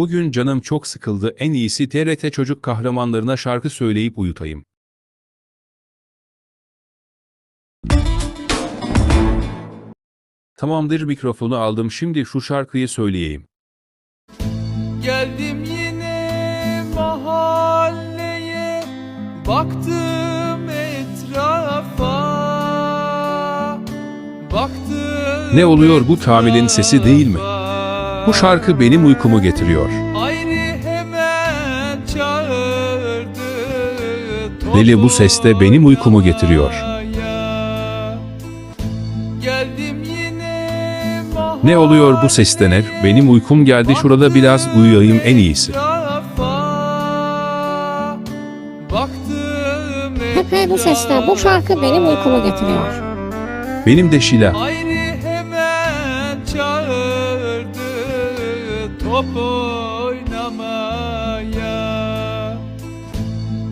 Bugün canım çok sıkıldı. En iyisi TRT çocuk kahramanlarına şarkı söyleyip uyutayım. Tamamdır mikrofonu aldım. Şimdi şu şarkıyı söyleyeyim. Geldim yine mahalleye Baktım etrafa Baktım Ne oluyor bu Kamil'in sesi değil mi? Bu şarkı benim uykumu getiriyor. Deli bu ses de benim uykumu getiriyor. toplamaya. Geldim yine Ne oluyor bu seste ne? Benim uykum geldi şurada biraz uyuyayım en iyisi. Pepe bu sesle bu şarkı benim uykumu getiriyor. Benim de Şila. Ayrı hemen çağırdı top oynamaya.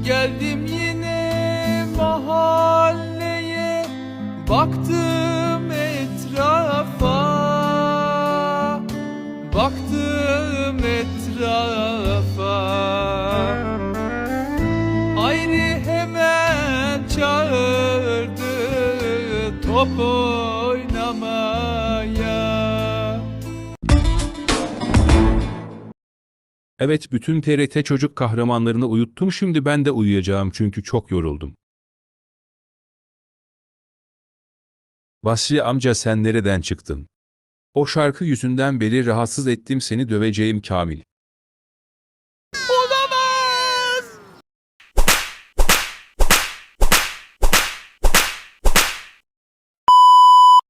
Geldim yine mahalleye. Baktım etrafa. Baktım etrafa. Ayrı hemen çağırdı. Top oynamaya Evet bütün TRT çocuk kahramanlarını uyuttum şimdi ben de uyuyacağım çünkü çok yoruldum. Basri amca sen nereden çıktın? O şarkı yüzünden beri rahatsız ettim seni döveceğim Kamil.